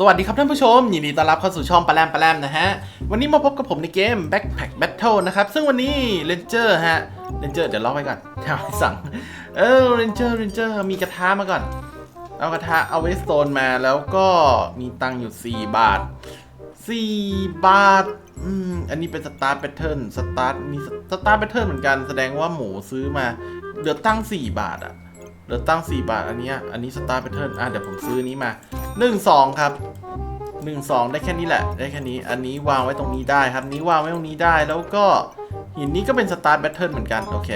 สวัสดีครับท่านผู้ชม ยินดีต้อนรับเข้าสู่ช่องปลาแรมปลาแรมนะฮะ วันนี้มาพบกับผมในเกม Backpack Battle นะครับ ซึ่งวันนี้ Ranger ฮะ Ranger เดี๋ยวล็อกไว้ก่อนถ้าไม่สั่ง เออ Ranger Ranger มีกระทะมาก่อน เอากระทะเอาเวสโตนมาแล้วก็มีตังอยู่ 4 บาท 4 บาท อืม อันนี้เป็นสตาร์ทแพทเทิร์นสตาร์มีสตาร์ทแพทเทิร์นเหมือนกัน แสดงว่าหมูซื้อมา เหลือตั้ง4บาทอะ เหลือตั้ง 4 บาท อันนี้อันนี้สตาร์ทแพทเทิร์นอะเดี๋ยวผมซื้อนี้มา 1 2 ครับ 1 2 ได้แค่นี้แหละ ได้แค่นี้ อันนี้วางไว้ตรงนี้ได้ครับ นี้วางไว้ตรงนี้ได้ แล้วก็หินนี้ก็เป็นสตาร์ทแพทเทิร์นเหมือนกัน โอเค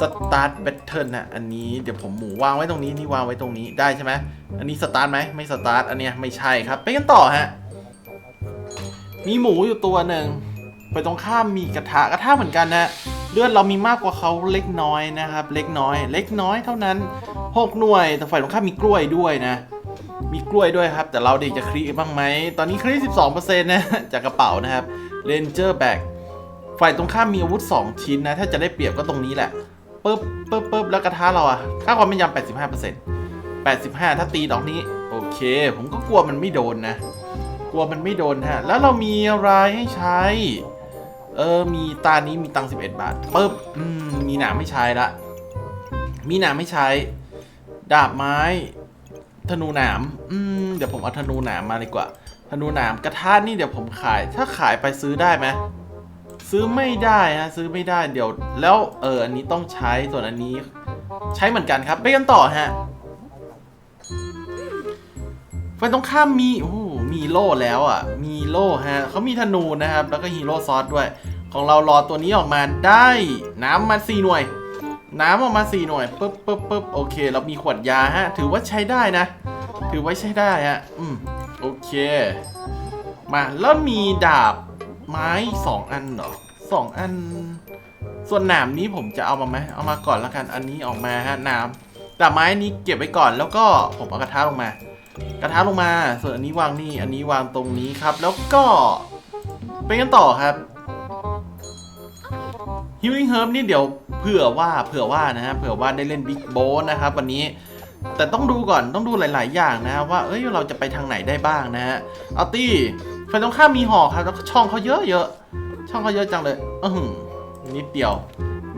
สตาร์ทแบตเทิลนะอันนี้เดี๋ยวผมหมูวางไว้ตรงนี้นี่วางไว้ตรงนี้ได้ใช่ไหมอันนี้สตาร์ทไหมไม่สตาร์ทอันเนี้ยไม่ใช่ครับ ไปกันต่อฮะ มีหมูอยู่ตัวหนึ่งไปตรงข้ามมีกระทะกระทะเหมือนกันนะ เลือดเรามีมากกว่าเขาเล็กน้อยนะครับ เล็กน้อย เล็กน้อยเท่านั้นหกหน่วย แต่ฝ่ายตรงข้ามมีกล้วยด้วยนะ มีกล้วยด้วยครับ แต่เราเด็กจะคลีบ้างไหม ตอนนี้คลี12%นะจากกระเป๋านะครับเ a นเจอร์แบกฝ่ายตรงข้ามมีอาวุธ 2 ชิ้นนะ ถ้าจะได้เปรียบก็ตรงนี้แหละปึ๊บปึ๊บปึ๊บแล้วกระทะเราอะค่าความแม่นยำ85% 85 ถ้าตีดอกนี้ โอเค ผมก็กลัวมันไม่โดนนะ กลัวมันไม่โดนฮะ แล้วเรามีอะไรให้ใช้ เออ มีตานี้มีตังค์11บาทปึ๊บอืมมีหนามไม่ใช้ละ มีหนามไม่ใช้ ดาบไม้ ธนูหนามอืมเดี๋ยวผมเอาธนูหนามมาดีกว่า ธนูหนามกระทะนี่เดี๋ยวผมขาย ถ้าขายไปซื้อได้ไหมซื้อไม่ได้ฮะซื้อไม่ได้เดี๋ยว แล้วเอออันนี้ต้องใช้ส่วนอันนี้ ใช้เหมือนกันครับ ไปกันต่อฮะฝั่งตรงข้ามมีโอ้ มีโล่แล้วอะ มีโล่ฮะเขามีธนูนะครับ แล้วก็ฮีโร่ซอสด้วย ของเรารอตัวนี้ออกมาได้น้ำมาสี่หน่วย น้ำออกมาสี่หน่วยปึ๊บปึ๊บปึ๊บโอเค เรามีขวดยาฮะ ถือว่าใช้ได้นะ ถือว่าใช้ได้ฮะ อืม โอเค มาแล้วมีดาบไม้สองอันเหรอสองอัน ส่วนหนามนี้ผมจะเอามาไหมเอามาก่อนแล้วกัน อันนี้ออกมาฮะหนามดาบไม้นี้เก็บไว้ก่อน แล้วก็ผมเอากระทะลงมา กระทะลงมาส่วนอันนี้วางนี่อันนี้วางตรงนี้ครับ แล้วก็ไปกันต่อครับ Healing Herb นี่เดี๋ยวเผื่อว่าเผื่อว่านะฮะเผื่อว่าได้เล่น Big b o นะครับวันนี้แต่ต้องดูก่อนต้องดูหลาย ๆ อย่างนะว่าเอ้ยเราจะไปทางไหนได้บ้างนะฮะเอาตี้ฝ่ายตรงข้ามมีหอกครับแล้วช่องเขาเยอะเยอะช่องเขาเยอะจังเลยอือหือนิดเดียว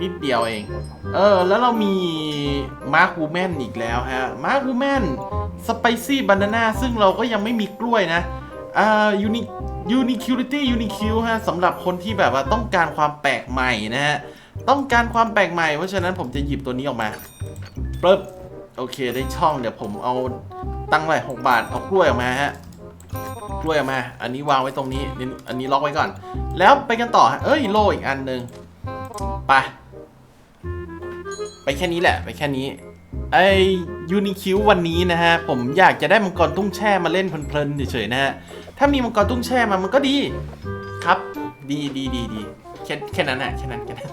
นิดเดียวเอง เออ แล้วเรามีมาร์คูแมนอีกแล้วฮะ มาร์คูแมนสไปซี่บานาน่าซึ่งเราก็ยังไม่มีกล้วยนะ อ่ายูนิยูนิคิวริตี้ยูนิคิวฮะสำหรับคนที่แบบว่าต้องการความแปลกใหม่นะฮะ ต้องการความแปลกใหม่ เพราะฉะนั้นผมจะหยิบตัวนี้ออกมาปึ๊บโอเคได้ช่องเดี๋ยวผมเอาตั้งไว้หกบาทเอากล้วยออกมาฮะกล้วยออกมา อันนี้วางไว้ตรงนี้ อันนี้ล็อกไว้ก่อน แล้วไปกันต่อเอ้ยโลอีกอันหนึ่งไป ไปแค่นี้แหละ ไปแค่นี้ ไอยูนิคิววันนี้นะฮะ ผมอยากจะได้มังกรตุ้งแช่มาเล่นเพลินๆเฉยๆนะฮะ ถ้ามีมังกรตุ้งแช่มามันก็ดี ครับ ดีดีดีดีแค่แค่นั้นแหละแค่นั้นแค่นั้น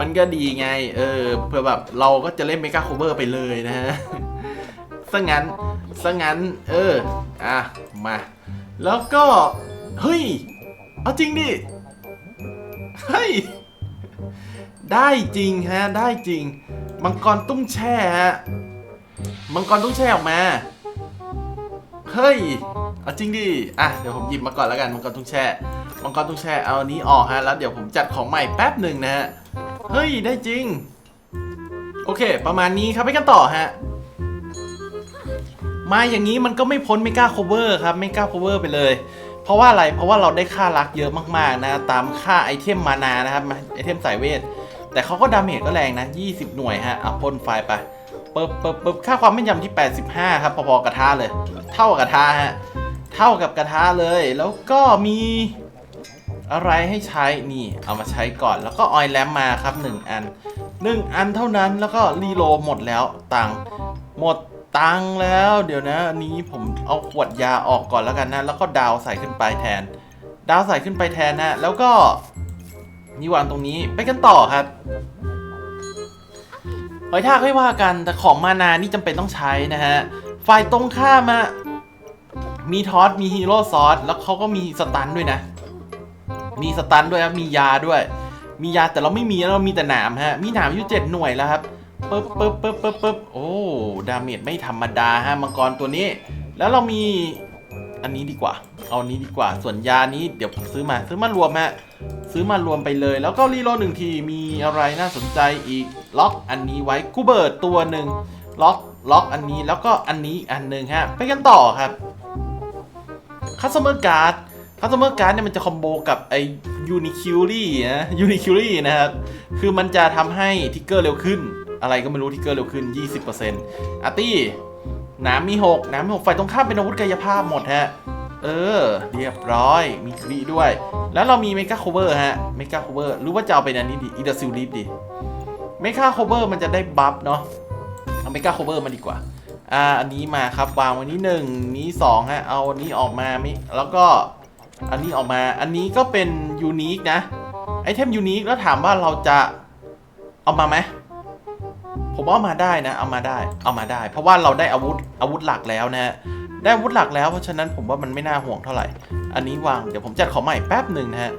มันก็ดีไง เออเพื่อแบบเราก็จะเล่นเมกาโคเวอร์ไปเลยนะฮะซะงั้นซะงั้น เออ อะ มา แล้วก็ เฮ้ย เอาจริงดิ เฮ้ย ได้จริงฮะ ได้จริง มังกรตุ้งแช่ฮะ มังกรตุ้งแช่ออกมา เฮ้ย เอาจริงดิ อะ เดี๋ยวผมหยิบมาก่อนแล้วกันมังกรตุ้งแช่ มังกรตุ้งแช่ เอาอันนี้ออกฮะ แล้วเดี๋ยวผมจัดของใหม่แป๊บหนึ่งนะฮะ เฮ้ย ได้จริง โอเค ประมาณนี้ครับไปกันต่อฮะ มาอย่างนี้มันก็ไม่พ้นไม่กล้า cover ครับไม่กล้า cover ไปเลยเพราะว่าอะไร เพราะว่าเราได้ค่ารักเยอะมากๆนะ ตามค่าไอเทมมานานะครับ ไอเทมสายเวท แต่เขาก็ดาเมจก็แรงนะ 20 หน่วยฮะอะพ่นไฟไปปึ๊บปึ๊บปึ๊บค่าความแม่นยำที่ 85 ครับ พอๆกระทะเลย เท่ากับกระทะฮะ เท่ากับกระทะเลย แล้วก็มีอะไรให้ใช้ นี่ เอามาใช้ก่อน แล้วก็ออยแลมมาครับ 1 อัน 1 อันเท่านั้น แล้วก็รีโลหมดแล้ว ตังหมดตังแล้ว เดี๋ยวนะอันนี้ผมเอาขวดยาออกก่อนแล้วกันนะ แล้วก็ดาวใส่ขึ้นไปแทน ดาวใส่ขึ้นไปแทนนะ แล้วก็ นี่วางตรงนี้ไปกันต่อครับหอยทากไม่ว่ากันแต่ของมานานี่จำเป็นต้องใช้นะฮะฝ่ายตรงข้ามอะมีทอสมีฮีโร่ซอสแล้วเขาก็มีสตันด้วยนะ มีสตันด้วยครับมียาด้วย มียาแต่เราไม่มีเรามีแต่หนามฮะมีหนามอยู่เจ็ดหน่วยแล้วครับปึ๊บปึ๊บปึ๊บปึ๊บปึ๊บโอ้ดาเมจไม่ธรรมดาฮะมังกรตัวนี้ แล้วเรามี อันนี้ดีกว่า เอาอันนี้ดีกว่า ส่วนยานี้เดี๋ยวผมซื้อมา ซื้อมารวมฮะ ซื้อมารวมไปเลย แล้วก็รีโหลดหนึ่งที มีอะไรน่าสนใจอีก ล็อกอันนี้ไว้ กูเบิร์ดตัวหนึ่ง ล็อกล็อกอันนี้ แล้วก็อันนี้อันหนึ่งฮะ ไปกันต่อครับ Customer Card Customer Card เนี่ยมันจะคอมโบกับไอ้ Unicuri นะ Unicuri นะครับ คือมันจะทำให้ทิกเกอร์เร็วขึ้น อะไรก็ไม่รู้ทิกเกอร์เร็วขึ้น 20%อาร์ตี้ น้ำมี6น้ำมี6ไฟตรงข้ามเป็นอาวุธกายภาพหมดฮะ เออ เรียบร้อย มีครีด้วย แล้วเรามีเมกาโคเวอร์ฮะ เมกาโคเวอร์รือว่าจะเอาเป็นอันนี้ดีอีเดซิลลิฟดิ เมกาโคเวอร์มันจะได้บัฟเนาะ เอาเมกาโคเวอร์มาดีกว่า อ่า อันนี้มาครับวางว้นี้หนึ่งนี้สองฮะ เอาอันนี้ออกมามิแล้วก็ อันนี้ออกมา อันนี้ก็เป็นยูนิคนะ ไอเทมยูนิคแล้วถามว่าเราจะเอามาไหม ผมว่าเอามาได้นะ เอามาได้ เอามาได้ เพราะว่าเราได้อาวุธอาวุธหลักแล้วนะฮะได้อาวุธหลักแล้วเพราะฉะนั้นผมว่ามันไม่น่าห่วงเท่าไหร่ อันนี้วางเดี๋ยวผมจัดของใหม่แป๊บหนึ่งนะฮะ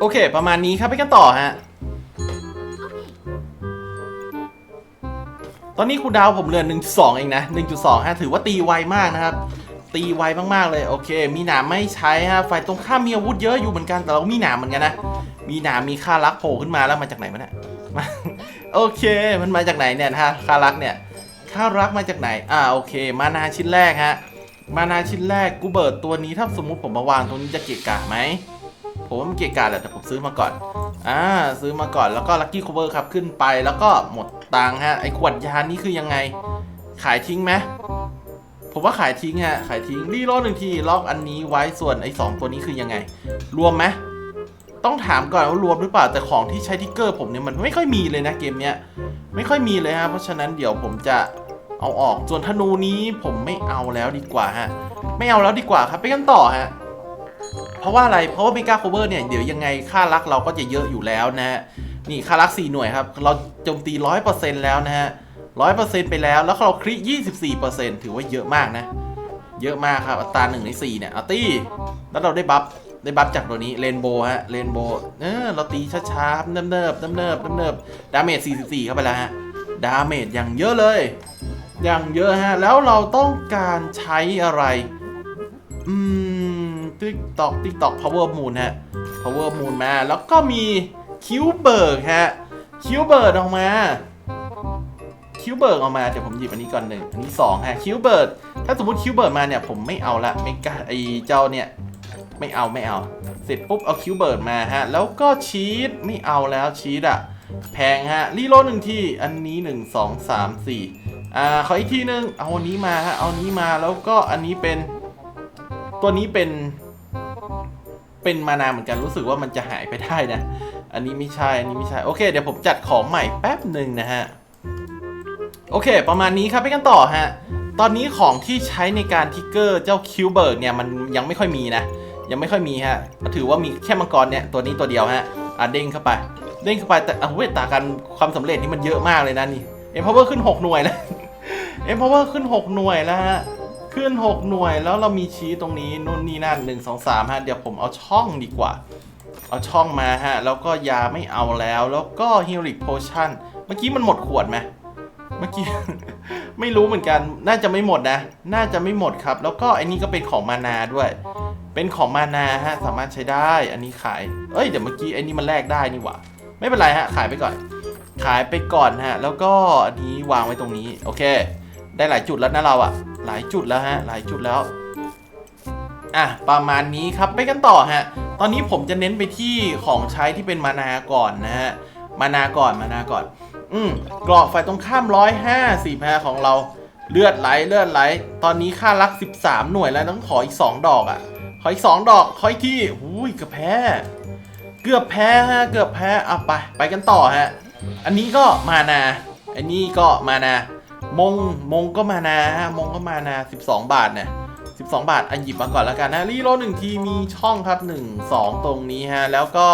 โอเค ประมาณนี้ครับไปกันต่อฮะตอนนี้คูดาวผมเหลือ1.2เองนะ1.2ฮะถือว่าตีไวมากนะครับ ตีไวมากๆเลยโอเค มีหนามไม่ใช้ฮะฝ่ายตรงข้ามมีอาวุธเยอะอยู่เหมือนกันแต่เรามีหนามเหมือนกันนะมีหนามมีค่ารักโผล่ขึ้นมาแล้วมาจากไหนมาเนี่ยมา โอเคมันมาจากไหนเนี่ยฮะคารักเนี่ยคารักมาจากไหนอ่าโอเค มานาชิ้นแรกฮะมานาชิ้นแรกกูเบิร์ดตัวนี้ถ้าสมมุติผมมาวางตรงนี้จะเกะกะไหมผมว่ามันเกะกะแหละแต่ผมซื้อมาก่อนอ่าซื้อมาก่อนแล้วก็ลัคกี้ o คเวอร์ครับขึ้นไปแล้วก็หมดตังฮะไอ้ขวดยานี้คือยังไง ขายทิ้งไหมผมว่าขายทิ้งฮะขายทิ้งรีโหลดหนึ่งทีล็อกอันนี้ไว้ส่วนไอ้สองตัวนี้คือยังไง รวมไหม ต้องถามก่อนว่ารวมหรือเปล่าแต่ของที่ใช้ทิกเกอร์ผมเนี่ยมันไม่ค่อยมีเลยนะเกมเนี้ยไม่ค่อยมีเลยฮะเพราะฉะนั้นเดี๋ยวผมจะเอาออกส่วนธนูนี้ผมไม่เอาแล้วดีกว่าฮะไม่เอาแล้วดีกว่าครับไปกันต่อฮะเพราะว่าอะไรเพราะว่าเมกาโคเวอร์เนี่ยเดี๋ยวยังไงค่ารักเราก็จะเยอะอยู่แล้วนะฮะนี่ค่ารัก4หน่วยครับเราโจมตี100%แล้วนะฮะ100%ไปแล้วแล้วเราคริ24%ถือว่าเยอะมากนะเยอะมากครับอัตรา1ใน4เนี่ยเอาตีแล้วเราได้บัฟ ได้บัฟจากตัวนี้เรนโบว์ฮะเรนโบว์เออเราตีช้าๆเนิบเนิบๆเนิบๆเนิบๆดาเมจ44 เข้าไปแล้วฮะ ดาเมจอย่างเยอะเลย อย่างเยอะฮะ แล้วเราต้องการใช้อะไร อืมติ๊กตอกติ๊กตอก power moon ฮะ power moon มา แล้วก็มีคิวเบิร์กฮะ คิวเบิร์กออกมาคิวเบิร์กออกมาเดี๋ยวผมหยิบอันนี้ก่อนหนึ่งอันนี้สองฮะคิวเบิร์กถ้าสมมติคิวเบิร์กมาเนี่ยผมไม่เอาละไม่กล้าไอเจ้าเนี่ย ไม่เอาไม่เอา เสร็จปุ๊บเอาคิวเบิร์กมาฮะ แล้วก็ชีสไม่เอาแล้วชีสอะแพงฮะรีโหลดหนึ่งที่อันนี้หนึ่งสองสามสี่อ่าขออีกทีหนึงเอาอันนี้มาฮะเอาอันนี้มาแล้วก็อันนี้เป็น ตัวนี้เป็น เป็นมานาเหมือนกันรู้สึกว่ามันจะหายไปได้นะ อันนี้ไม่ใช่อันนี้ไม่ใช่โอเคเดี๋ยวผมจัดของใหม่แป๊บหนึ่งนะฮะโอเค ประมาณนี้ครับไปกันต่อฮะ ตอนนี้ของที่ใช้ในการทิกเกอร์เจ้าคิวเบิร์กเนี่ย มันยังไม่ค่อยมีนะ ยังไม่ค่อยมีฮะถือว่ามีแค่มังกรเนี่ยตัวนี้ตัวเดียวฮะอะเด้งเข้าไป เด้งเข้าไปแต่อะเวตากันความสำเร็จนี่มันเยอะมากเลยนะนี่เอ็มพาวเวอร์ขึ้น 6 หน่วยแล้วเอ็มพาวเวอร์ขึ้น 6 หน่วยแล้วฮะขึ้น 6 หน่วยแล้วเรามีชี้ตรงนี้นู่นนี่นั่น1 2 3ฮะเดี๋ยวผมเอาช่องดีกว่า เอาช่องมาฮะ แล้วก็ยาไม่เอาแล้ว แล้วก็ฮิลิกโพชั่นเมื่อกี้มันหมดขวดไหมเมื่อกี้ ไม่รู้เหมือนกัน น่าจะไม่หมดนะ น่าจะไม่หมดครับ แล้วก็อันนี้ก็เป็นของมานาด้วย เป็นของมานาฮะ สามารถใช้ได้ อันนี้ขาย เอ้ย เดี๋ยวเมื่อกี้ไอ้นี่มันแลกได้นี่หว่า ไม่เป็นไรฮะ ขายไปก่อน ขายไปก่อนฮะ แล้วก็อันนี้วางไว้ตรงนี้ โอเค ได้หลายจุดแล้วนะเราอะหลายจุดแล้วฮะ หลายจุดแล้ว อะ ประมาณนี้ครับ ไปกันต่อฮะ ตอนนี้ผมจะเน้นไปที่ของใช้ที่เป็นมานาก่อนนะฮะ มานาก่อน มานาก่อน อืมกรอบไฟตรงข้ามร้อยห้าสิบฮะของเราเลือดไหลเลือดไหล ตอนนี้ค่ารัก 13 หน่วยแล้วต้องขออีก 2 ดอกอะ่ะ ขออีก 2 ดอก ขออีกที่อุ้ยเกือบแพ้ เกือบแพ้ฮะ เกือบแพ้อะไป ไปกันต่อฮะ อันนี้ก็มานา อันนี้ก็มานา มง มงก็มานาฮะ มงก็มานา 12 บาทเนี่ย12 บาท อันหยิบมาก่อนแล้วกันนะ รีโหลดหนึ่งทีมีช่องครับ 1 2 ตรงนี้ฮะ แล้วก็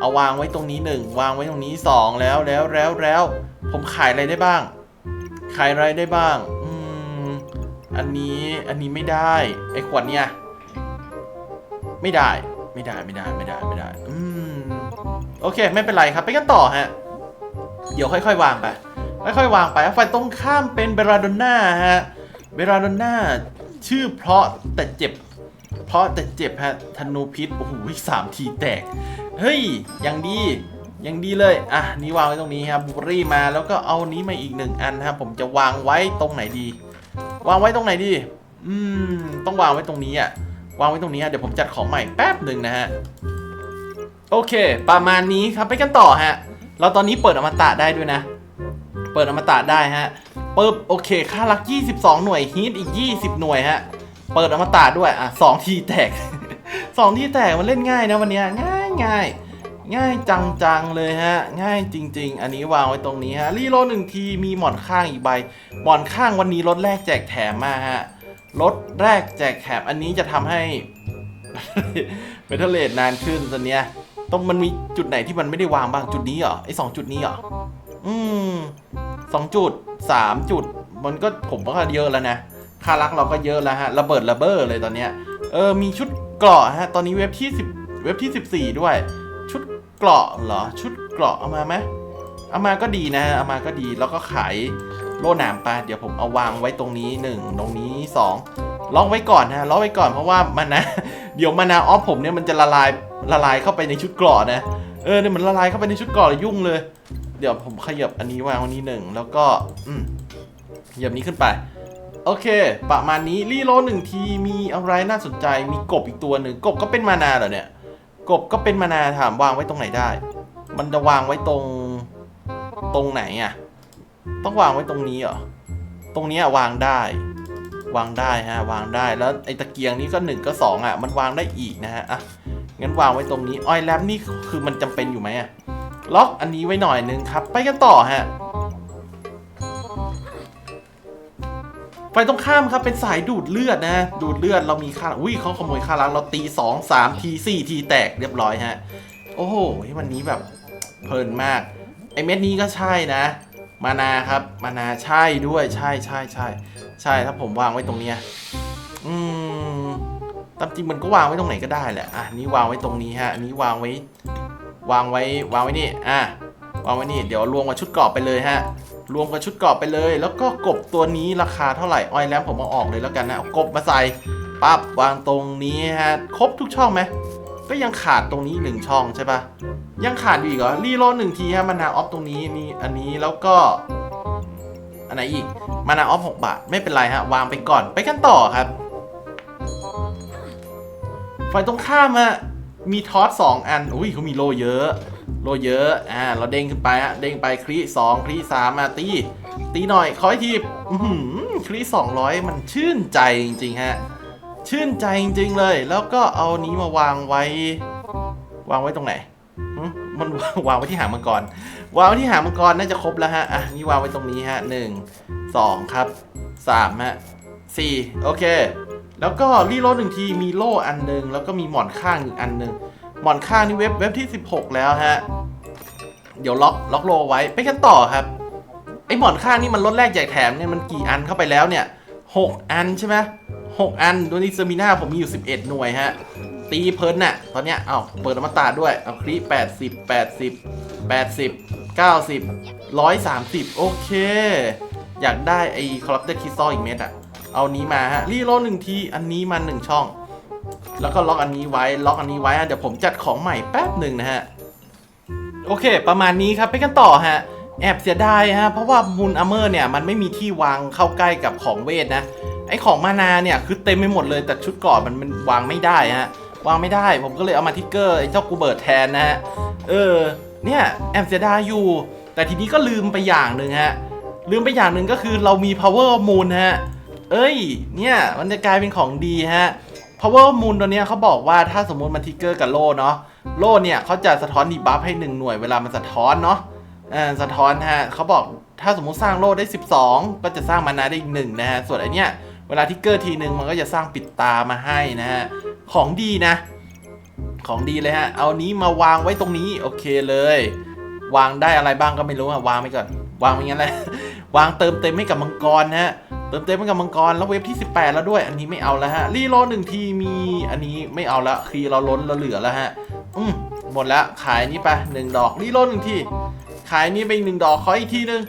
เอาวางไว้ตรงนี้ 1 วางไว้ตรงนี้ 2 แล้วแล้วแล้วแล้วผมขายอะไรได้บ้าง ขายอะไรได้บ้าง อืม อันนี้อันนี้ไม่ได้ไอ้ขวดเนี่ยไม่ได้ไม่ได้ไม่ได้ไม่ได้ไม่ได้อืมโอเค ไม่เป็นไรครับไปกันต่อฮะ เดี๋ยวค่อยๆ วางไปค่อยๆวางไปไฟตรงข้ามเป็นเบราโดน่าฮะเบราโดน่าชื่อเพราะแต่เจ็บ เพราะแต่เจ็บฮะธนูพิษโอ้โหสามทีแตก เฮ้ยยังดียังดีเลย อะ นี่วางไว้ตรงนี้ครับบูเบรี่มาแล้วก็เอานี้มาอีกหนึ่งอันนะครับ ผมจะวางไว้ตรงไหนดี วางไว้ตรงไหนดี อืม ต้องวางไว้ตรงนี้อะ วางไว้ตรงนี้ฮะ เดี๋ยวผมจัดของใหม่แป๊บหนึ่งนะฮะ โอเค ประมาณนี้ครับ ไปกันต่อฮะ เราตอนนี้เปิดอมตะได้ด้วยนะ เปิดอมตะได้ฮะปึ๊บ โอเค ค่ารัก 22 หน่วยฮีทอีก 20 หน่วยฮะ เปิดอมตะด้วยอะสองทีแตก สองทีแตกมันเล่นง่ายนะวันนี้ง่ายง่ายง่ายจังๆเลยฮะ ง่ายจริง ๆ อันนี้วางไว้ตรงนี้ฮะรีโลหนึ่งทีมีหมอนข้างอีกใบหมอนข้างวันนี้รถแรกแจกแถมมาฮะรถแรกแจกแถมอันนี้จะทำให้เมทัลเลดนานขึ้นตอนเนี้ยต้องมันมีจุดไหนที่มันไม่ได้วางบ้างจุดนี้เหรอไอ้สองจุดนี้เหรออืมสองจุดสามจุด มันก็ผมว่าเยอะแล้วนะ ค่ารักเราก็เยอะแล้วฮะ ระเบิดระเบ้อเลยตอนเนี้ย เออ มีชุดเกราะฮะ ตอนนี้เว็บที่สิบเว็บที่สิบสี่ด้วย ชุดเกราะเหรอ ชุดเกราะเอามาไหมเอามาก็ดีนะ เอามาก็ดี แล้วก็ขายโล่หนามไป เดี๋ยวผมเอาวางไว้ตรงนี้หนึ่งตรงนี้สองล็อกไว้ก่อนนะล็อกไว้ก่อนเพราะว่ามันนะ เดี๋ยวมานาออฟผมเนี่ยมันจะละลายละลายเข้าไปในชุดเกราะนะ เออเนี่ยมันละลายเข้าไปในชุดเกราะเลยยุ่งเลย เดี๋ยวผมขยับอันนี้วางวันนี้หนึ่งแล้วก็อืมขยับนี้ขึ้นไป โอเค ประมาณนี้รีโหลหนึ่งทีมีอะไรน่าสนใจมีกบอีกตัวหนึ่งกบก็เป็นมานาเหรอเนี่ย กบก็เป็นมานาถามวางไว้ตรงไหนได้ มันจะวางไว้ตรงตรงไหนอะ ต้องวางไว้ตรงนี้เหรอตรงนี้วางได้ วางได้ฮะวางได้แล้วไอ้ตะเกียงนี้ก็หนึ่งก็สองอะ มันวางได้อีกนะฮะอะงั้นวางไว้ตรงนี้ออยแลมนี่คือมันจำเป็นอยู่ไหมอะล็อกอันนี้ไว้หน่อยนึงครับ ไปกันต่อฮะ ไฟตรงข้ามครับเป็นสายดูดเลือดนะ ดูดเลือดเรามีค่าอุ้ยเขาขโมยค่าล้างเราตี2 3ที4ทีแตกเรียบร้อยฮะ โอ้โหวันนี้แบบเพลินมากไอเม็ดนี้ก็ใช่นะ มานาครับมานาใช่ด้วยใช่ใช่ใช่ใช่ถ้าผมวางไว้ตรงเนี้ยอืมตามจริงมันก็วางไว้ตรงไหนก็ได้แหละอะนี่วางไว้ตรงนี้ฮะอันนี้วางไว้ วางไว้วางไว้นี่อะ วางไว้นี่เดี๋ยวรวมกับชุดกรอบไปเลยฮะรวมกับชุดกรอบไปเลย แล้วก็กบตัวนี้ราคาเท่าไหร่ออยแลมผมเอาออกเลยแล้วกันนะเอากบมาใส่ปั๊บวางตรงนี้ฮะครบทุกช่องไหมก็ยังขาดตรงนี้หนึ่งช่องใช่ปะยังขาดอยู่อีกเหรอรีโลหนึ่งทีฮะมานาออฟตรงนี้นี่อันนี้แล้วก็อันไหนอีกมานาออฟหกบาท ไม่เป็นไรฮะ วางไปก่อนไปกันต่อครับฝ่ายตรงข้ามอะมีทอสสองอัน อุ้ยเขามีโลเยอะ โลเยอะอ่าเราเด้งขึ้นไปฮะเด้งไปคลีสองคลีสามมาตีตีหน่อยขออีกทีอื้อหือคลีสองร้อยมันชื่นใจจริงๆฮะชื่นใจจริงๆเลย แล้วก็เอานี้มาวางไว้ วางไว้ตรงไหนมันวางไว้ที่หางมังกรวางไว้ที่หางมังกรน่าจะครบแล้วฮะอะนี่วางไว้ตรงนี้ฮะหนึ่งสองครับสามฮะสี่โอเค แล้วก็รีโลดหนึ่งทีมีโล่อันหนึ่งแล้วก็มีหมอนข้างอีกอันหนึ่ง หมอนข้างนี่เว็บเว็บที่ 16 แล้วฮะ เดี๋ยวล็อกล็อกโลไว้ไปกันต่อครับ ไอหมอนข้างนี่มันลดแรกแจกแถมเนี่ยมันกี่อันเข้าไปแล้วเนี่ย 6 อันใช่ไหมหกอันโดนี่เซอร์มิน่าผมมีอยู่ 11 หน่วยฮะ ตีเพลินน่ะ ตอนเนี้ยเอาเปิดอมตะด้วย เอาคลิป80 80 80 90 130โอเค อยากได้ไอ้คอร์รัปเตอร์คริสตัลอีกเม็ดอะ เอานี้มาฮะ รีโหลหนึ่งที อันนี้มาหนึ่งช่อง แล้วก็ล็อกอันนี้ไว้ล็อกอันนี้ไว้เดี๋ยวผมจัดของใหม่แป๊บหนึ่งนะฮะ โอเค ประมาณนี้ครับไปกันต่อฮะ แอบเสียดายฮะ เพราะว่ามูลอัมเมอร์เนี่ยมันไม่มีที่วางเข้าใกล้กับของเวทนะ ไอของมานาเนี่ยคือเต็มไปหมดเลยแต่ชุดก่อนมันมันวางไม่ได้ฮะ วางไม่ได้ ผมก็เลยเอามาทิกเกอร์ไอเจ้ากูเบิร์ดแทนนะฮะ เออ เนี่ยแอบเสียดายอยู่ แต่ทีนี้ก็ลืมไปอย่างหนึ่งฮะ ลืมไปอย่างหนึ่งก็คือเรามี power moon ฮะ เอ้ย เนี่ยมันจะกลายเป็นของดีฮะ power moon ตัวเนี้ยเขาบอกว่าถ้าสมมติมันทิกเกอร์กับโล่เนาะโล่เนี่ยเขาจะสะท้อนดีบัฟให้หนึ่งหน่วยเวลามันสะท้อนเนาะสะท้อนฮะเขาบอกถ้าสมมุติสร้างโล่ได้ 12 ก็จะสร้างมานาได้อีกหนึ่งนะฮะส่วนไอเนี้ยเวลาทิกเกอร์ทีหนึ่งมันก็จะสร้างปิดตามาให้นะฮะของดีนะ ของดีเลยฮะเอานี้มาวางไว้ตรงนี้โอเคเลย วางได้อะไรบ้างก็ไม่รู้อะวางไปก่อน วางไปงั้นแหละวางเติมเต็มให้กับมังกรนะฮะ เติมเต็มให้กับมังกรแล้วเว็บที่ 18 แล้วด้วย อันนี้ไม่เอาแล้วฮะรีโหลดหนึ่งทีมีอันนี้ไม่เอาละคีเราล้นเราเหลือแล้วฮะ อืมหมดแล้วขายนี้ไปหนึ่งดอกรีโหลดหนึ่งทีขายนี้ไปอีกหนึ่งดอกขออีกทีนึง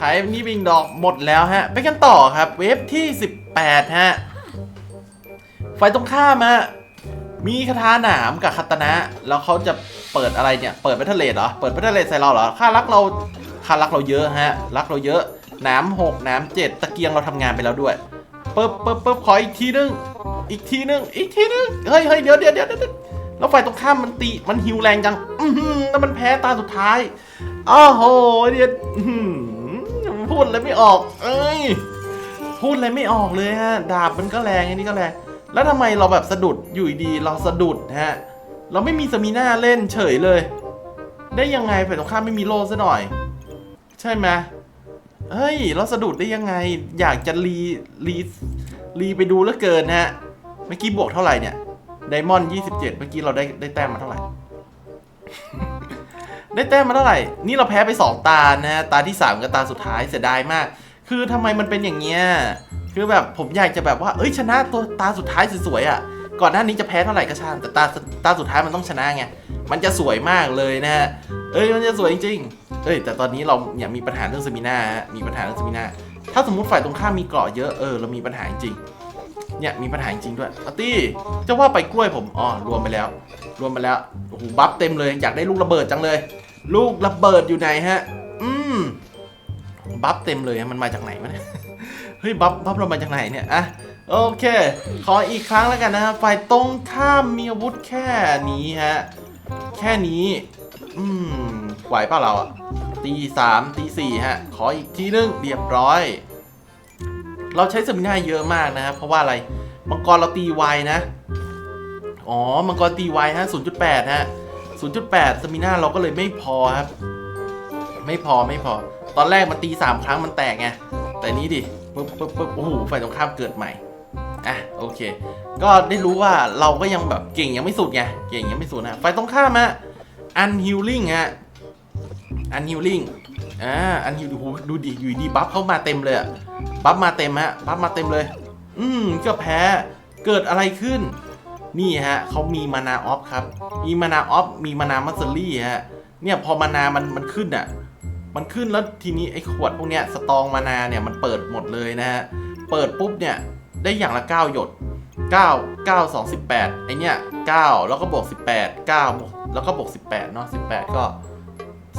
ขายนี้ไปอีกดอกหมดแล้วฮะ ไปกันต่อครับ เว็บที่ 18 ฮะฝ่ายตรงข้ามอะมีคาถาหนามกับคาตนะ แล้วเขาจะเปิดอะไรเนี่ย เปิดแบทเทเลดเหรอ เปิดแบทเทเลดใส่เราเหรอ ค่ารักเรา ค่ารักเราเยอะฮะ รักเราเยอะ นามหกนามเจ็ดตะเกียงเราทำงานไปแล้วด้วยปึ๊บปึ๊บปึ๊บขออีกทีนึง อีกทีนึง อีกทีนึง เฮ้ยเฮ้ยเดี๋ยวเดี๋ยวเดี๋ยวเดี๋ยวแล้วฝ่ายตรงข้ามมันตี มันฮิวแรงจัง อือหือแล้วมันแพ้ตาสุดท้ายอ้าวโหเนี่ยอื้อหือพูดอะไรไม่ออก เอ้ย พูดอะไรไม่ออกเลยฮะ ดาบมันก็แรงอันนี้ก็แรง แล้วทำไมเราแบบสะดุด อยู่ดีเราสะดุดฮะ เราไม่มีสมิน่าเล่นเฉยเลย ได้ยังไงฝ่ายตรงข้ามไม่มีโล่ซะหน่อย ใช่ไหม เฮ้ยเราสะดุดได้ยังไง อยากจะรีรีรีไปดูเหลือเกินฮะ เมื่อกี้บวกเท่าไหร่เนี่ยไดมอนด์27เจ็ดเมื่อกี้เราได้ได้แต้มมาเท่าไหร่ ได้แต้มมาเท่าไหร่ นี่เราแพ้ไป2ตานะฮะ ตาที่3กับตาสุดท้ายเสียดายมาก คือทำไมมันเป็นอย่างเงี้ย คือแบบผมอยากจะแบบว่า เอ้ยชนะตัวตาสุดท้ายสวยๆอะ ก่อนหน้านี้จะแพ้เท่าไหร่ก็ช่างแต่ตาตาสุดท้ายมันต้องชนะไง มันจะสวยมากเลยนะฮะ เอ้ยมันจะสวยจริงๆ เอ้ยแต่ตอนนี้เราเนี่ยมีปัญหาเรื่องสมินาฮะมีปัญหาเรื่องสมินาถ้าสมมติฝ่ายตรงข้ามมีเกราะเยอะเออเรามีปัญหาจริงเนี่ยมีปัญหาจริงด้วยอาร์ตี้จะว่าไปกล้วยผมอ๋อรวมไปแล้ว รวมไปแล้วโอ้โหบัฟเต็มเลยอยากได้ลูกระเบิดจังเลย ลูกระเบิดอยู่ไหนฮะ อืมบัฟเต็มเลยมันมาจากไหนวะเนี่ยเฮ้ยบัฟบัฟเรามาจากไหนเนี่ยอะโอเค ขออีกครั้งแล้วกันนะฮะฝ่ายตรงข้ามมีอาวุธแค่นี้ฮะแค่นี้ อืมไหวเปล่าเราอะตีสามตีสี่ฮะ ขออีกทีนึงเรียบร้อย เราใช้สมิน่าเยอะมากนะครับเพราะว่าอะไรมังกรเราตีไวนะ อ๋อมังกรตีไวฮะ0.8ฮะ0.8สมิน่าเราก็เลยไม่พอครับ ไม่พอไม่พอ ตอนแรกมันตี3ครั้งมันแตกไงแต่นี้ดิปึ๊บปึ๊บปึ๊บโอ้โหฝ่ายตรงข้ามเกิดใหม่อะโอเค ก็ได้รู้ว่าเราก็ยังแบบเก่งยังไม่สุดไงเก่งยังไม่สุดนะฝ่ายตรงข้ามอะ ฮะ unhealing ฮะ unhealing อ่า unheal ดูดูดิอยู่ดีบัฟเข้ามาเต็มเลยอะบัฟมาเต็มฮะบัฟมาเต็มเลย อืมก็แพ้เกิดอะไรขึ้น นี่ฮะเขามีมานาออฟครับ มีมานาออฟมีมานามัสเซอรี่ฮะเนี่ยพอมานามันมันขึ้นอะมันขึ้นแล้วทีนี้ไอ้ขวดพวกเนี้ยสตองมานาเนี่ยมันเปิดหมดเลยนะฮะเปิดปุ๊บเนี่ยได้อย่างละ 9 หยด 9 9 2 18ไอเนี่ย9 แล้วก็บวก 18 9บวก แล้วก็บวก18 เนาะ18 ก็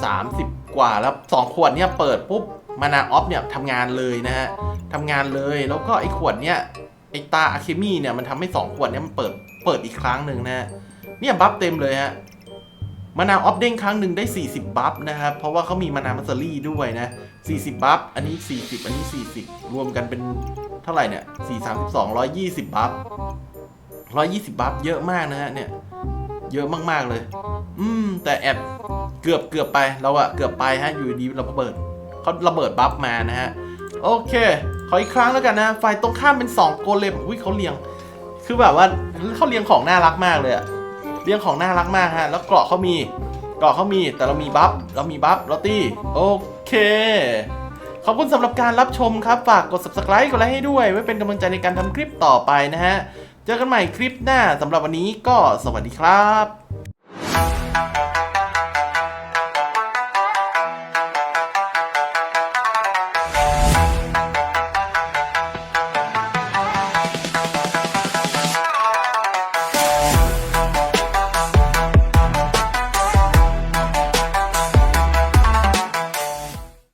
30 กว่าแล้ว 2 ขวดเนี่ยเปิดปุ๊บมานาออฟเนี่ยทำงานเลยนะฮะทำงานเลยแล้วก็ไอ้ขวดเนี่ยไอ้ตาอะเคมีเนี่ยมันทำให้ 2 ขวดเนี่ยมันเปิดเปิดอีกครั้งหนึ่งนะฮะเนี่ยบัฟเต็มเลยฮะมานาออฟเด้งครั้งหนึ่งได้ 40 บัฟนะครับ เพราะว่าเขามีมานามัสเซอรี่ด้วยนะ 40 บัฟ อันนี้ 40 อันนี้ 40 รวมกันเป็นเท่าไหร่เนี่ย 4 32 120 บัฟ 120 บัฟ เยอะมากนะฮะเนี่ย เยอะมากๆเลย อืม แต่แอบเกือบเกือบไปเราอะเกือบไปฮะอยู่ดีเราระเบิดเขาระเบิดบัฟมานะฮะโอเค ขออีกครั้งแล้วกันนะฝ่ายตรงข้ามเป็น 2 โกเลมอุ้ยเขาเรียง คือแบบว่าเขาเรียงของน่ารักมากเลยอะเรียงของน่ารักมากฮะแล้วเกราะเขามีเกราะเขามีแต่เรามีบัฟเรามีบัฟเราตี้โอเคขอบคุณสำหรับการรับชมครับ ฝากกด subscribe กดไลค์ให้ด้วย ไว้เป็นกำลังใจในการทำคลิปต่อไปนะฮะ เจอกันใหม่คลิปหน้าสำหรับวันนี้ก็สวัสดีครับ